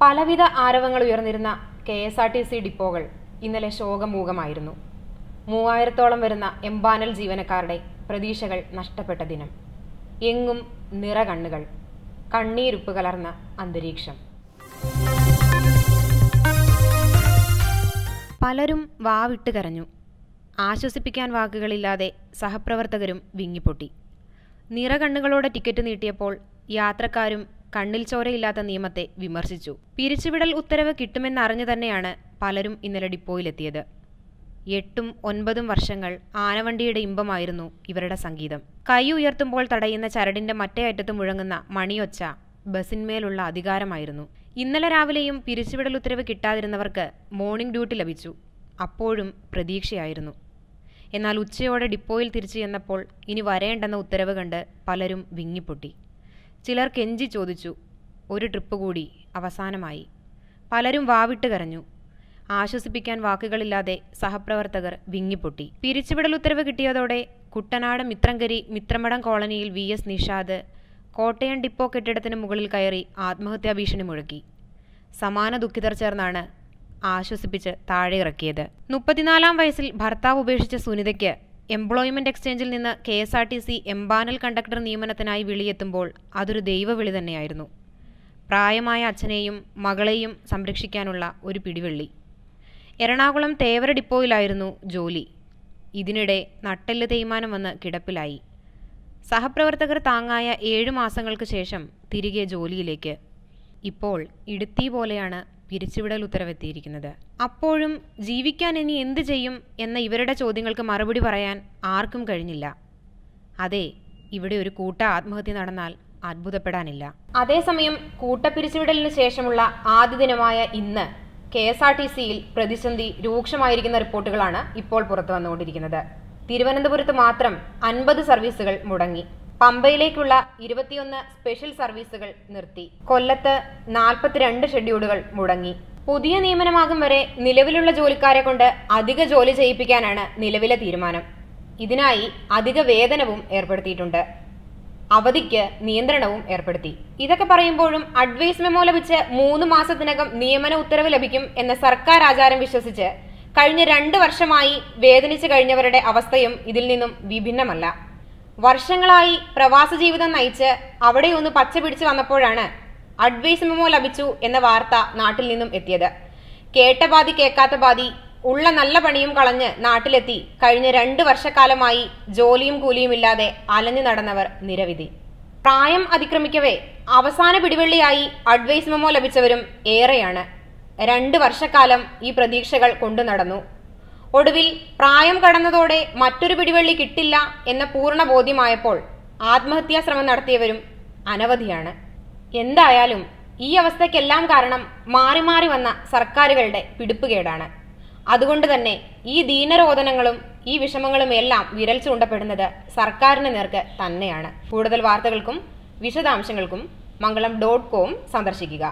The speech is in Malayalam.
പലവിധ ആരവങ്ങൾ ഉയർന്നിരുന്ന K S R T C ഡിപ്പോകൾ ഇന്നലെ ശോകമൂകമായിരുന്നു. മൂവായിരത്തോളം വരുന്ന എംബാനൽ ജീവനക്കാരുടെ പ്രതീക്ഷകൾ നഷ്ടപ്പെട്ട ദിനം. എങ്ങും നിറകണ്ണുകൾ കണ്ണീരുപ്പ് കലർന്ന അന്തരീക്ഷം. പലരും വാവിട്ട് കരഞ്ഞു. ആശ്വസിപ്പിക്കാൻ വാക്കുകളില്ലാതെ സഹപ്രവർത്തകരും വിങ്ങിപ്പൊട്ടി. നിറകണ്ണുകളോടെ ടിക്കറ്റ് നീട്ടിയപ്പോൾ യാത്രക്കാരും കണ്ണിൽ ചോരയില്ലാത്ത നിയമത്തെ വിമർശിച്ചു. പിരിച്ചുവിടൽ ഉത്തരവ് കിട്ടുമെന്നറിഞ്ഞു തന്നെയാണ് പലരും ഇന്നലെ ഡിപ്പോയിലെത്തിയത്. എട്ടും ഒൻപതും വർഷങ്ങൾ ആനവണ്ടിയുടെ ഇമ്പമായിരുന്നു ഇവരുടെ സംഗീതം. കൈ ഉയർത്തുമ്പോൾ തടയുന്ന ചരടിന്റെ മറ്റേ അറ്റത്ത് മുഴങ്ങുന്ന മണിയൊച്ച ബസിന്മേലുള്ള അധികാരമായിരുന്നു. ഇന്നലെ രാവിലെയും പിരിച്ചുവിടൽ ഉത്തരവ് കിട്ടാതിരുന്നവർക്ക് മോർണിംഗ് ഡ്യൂട്ടി ലഭിച്ചു. അപ്പോഴും പ്രതീക്ഷയായിരുന്നു. എന്നാൽ ഉച്ചയോടെ ഡിപ്പോയിൽ തിരിച്ചു ചെന്നപ്പോൾ ഇനി വരേണ്ടെന്ന ഉത്തരവ് കണ്ട് പലരും വിങ്ങിപ്പൊട്ടി. ചിലർ കെഞ്ചി ചോദിച്ചു ഒരു ട്രിപ്പ് കൂടി അവസാനമായി. പലരും വാവിട്ട് കരഞ്ഞു. ആശ്വസിപ്പിക്കാൻ വാക്കുകളില്ലാതെ സഹപ്രവർത്തകർ വിങ്ങിപ്പൊട്ടി. പിരിച്ചുവിടൽ ഉത്തരവ് കിട്ടിയതോടെ കുട്ടനാട് മിത്രങ്കരി മിത്രമടം കോളനിയിൽ V. S. Nishad Kottayam depot കെട്ടിടത്തിന് മുകളിൽ കയറി ആത്മഹത്യാ ഭീഷണി മുഴക്കി. സമാന ദുഃഖിതർ ചേർന്നാണ് ആശ്വസിപ്പിച്ച് താഴെ ഇറക്കിയത്. മുപ്പത്തിനാലാം വയസ്സിൽ ഭർത്താവ് ഉപേക്ഷിച്ച സുനിതയ്ക്ക് എംപ്ലോയ്മെന്റ് എക്സ്ചേഞ്ചിൽ നിന്ന് K S R T C empanel conductor നിയമനത്തിനായി വിളിയെത്തുമ്പോൾ അതൊരു ദൈവവിളി തന്നെയായിരുന്നു. പ്രായമായ അച്ഛനെയും മകളെയും സംരക്ഷിക്കാനുള്ള ഒരു പിടിവെള്ളി. എറണാകുളം തേവര ഡിപ്പോയിലായിരുന്നു ജോലി. ഇതിനിടെ നട്ടെല്ല് തേയ്മാനം വന്ന് കിടപ്പിലായി. സഹപ്രവർത്തകർ താങ്ങായ ഏഴു മാസങ്ങൾക്ക് ശേഷം തിരികെ ജോലിയിലേക്ക്. ഇപ്പോൾ ഇടുത്തി പോലെയാണ് പിരിച്ചുവിടൽ ഉത്തരവെത്തിയിരിക്കുന്നത്. അപ്പോഴും ജീവിക്കാൻ ഇനി എന്ത് ചെയ്യും എന്ന ഇവരുടെ ചോദ്യങ്ങൾക്ക് മറുപടി പറയാൻ ആർക്കും കഴിഞ്ഞില്ല. അതെ ഇവിടെ ഒരു കൂട്ട ആത്മഹത്യ നടന്നാൽ അത്ഭുതപ്പെടാനില്ല. അതേസമയം കൂട്ടപ്പിരിച്ചുവിടലിന് ശേഷമുള്ള ആദ്യ ദിനമായ ഇന്ന് കെ എസ് ആർ ടി സിയിൽ പ്രതിസന്ധി രൂക്ഷമായിരിക്കുന്ന റിപ്പോർട്ടുകളാണ് ഇപ്പോൾ പുറത്തു വന്നുകൊണ്ടിരിക്കുന്നത് തിരുവനന്തപുരത്ത് മാത്രം അൻപത് സർവീസുകൾ മുടങ്ങി. പമ്പയിലേക്കുള്ള ഇരുപത്തിയൊന്ന് സ്പെഷ്യൽ സർവീസുകൾ നിർത്തി. കൊല്ലത്ത് നാൽപ്പത്തിരണ്ട് ഷെഡ്യൂളുകൾ മുടങ്ങി. പുതിയ നിയമനമാകും വരെ നിലവിലുള്ള ജോലിക്കാരെ കൊണ്ട് അധിക ജോലി ചെയ്യിപ്പിക്കാനാണ് നിലവിലെ തീരുമാനം. ഇതിനായി അധിക വേതനവും ഏർപ്പെടുത്തിയിട്ടുണ്ട്. അവധിക്ക് നിയന്ത്രണവും ഏർപ്പെടുത്തി. ഇതൊക്കെ പറയുമ്പോഴും അഡ്വൈസ് മെമ്മോ ലഭിച്ച് മൂന്ന് മാസത്തിനകം നിയമന ഉത്തരവ് ലഭിക്കും എന്ന സർക്കാർ ആചാരം വിശ്വസിച്ച് കഴിഞ്ഞ രണ്ട് വർഷമായി വേദനിച്ചു കഴിഞ്ഞവരുടെ അവസ്ഥയും ഇതിൽ നിന്നും വിഭിന്നമല്ല. വർഷങ്ങളായി പ്രവാസ ജീവിതം നയിച്ച് അവിടെ ഒന്ന് പച്ച പിടിച്ചു വന്നപ്പോഴാണ് അഡ്വൈസ് മെമോ ലഭിച്ചു എന്ന വാർത്ത നാട്ടിൽ നിന്നും എത്തിയത്. കേട്ട ബാധി കേൾക്കാത്ത ബാധി ഉള്ള നല്ല പണിയും കളഞ്ഞ് നാട്ടിലെത്തി കഴിഞ്ഞ രണ്ട് വർഷക്കാലമായി ജോലിയും കൂലിയും ഇല്ലാതെ അലഞ്ഞു നടന്നവർ നിരവധി. പ്രായം അതിക്രമിക്കവേ അവസാന പിടിവെള്ളിയായി അഡ്വൈസ് മെമോ ലഭിച്ചവരും ഏറെയാണ്. രണ്ട് വർഷക്കാലം ഈ പ്രതീക്ഷകൾ കൊണ്ടു നടന്നു. ഒടുവിൽ പ്രായം കടന്നതോടെ മറ്റൊരു പിടിവള്ളി കിട്ടില്ല എന്ന പൂർണ ബോധ്യമായപ്പോൾ ആത്മഹത്യാ ശ്രമം നടത്തിയവരും അനവധിയാണ്. എന്തായാലും ഈ അവസ്ഥയ്ക്കെല്ലാം കാരണം മാറി മാറി വന്ന സർക്കാരുകളുടെ പിടിപ്പുകേടാണ്. അതുകൊണ്ട് തന്നെ ഈ ദീനരോധനങ്ങളും ഈ വിഷമങ്ങളും എല്ലാം വിരൽ ചൂണ്ടപ്പെടുന്നത് സർക്കാരിന് നേർക്ക് തന്നെയാണ്. കൂടുതൽ വാർത്തകൾക്കും വിശദാംശങ്ങൾക്കും മംഗളം ഡോട്ട് കോം സന്ദർശിക്കുക.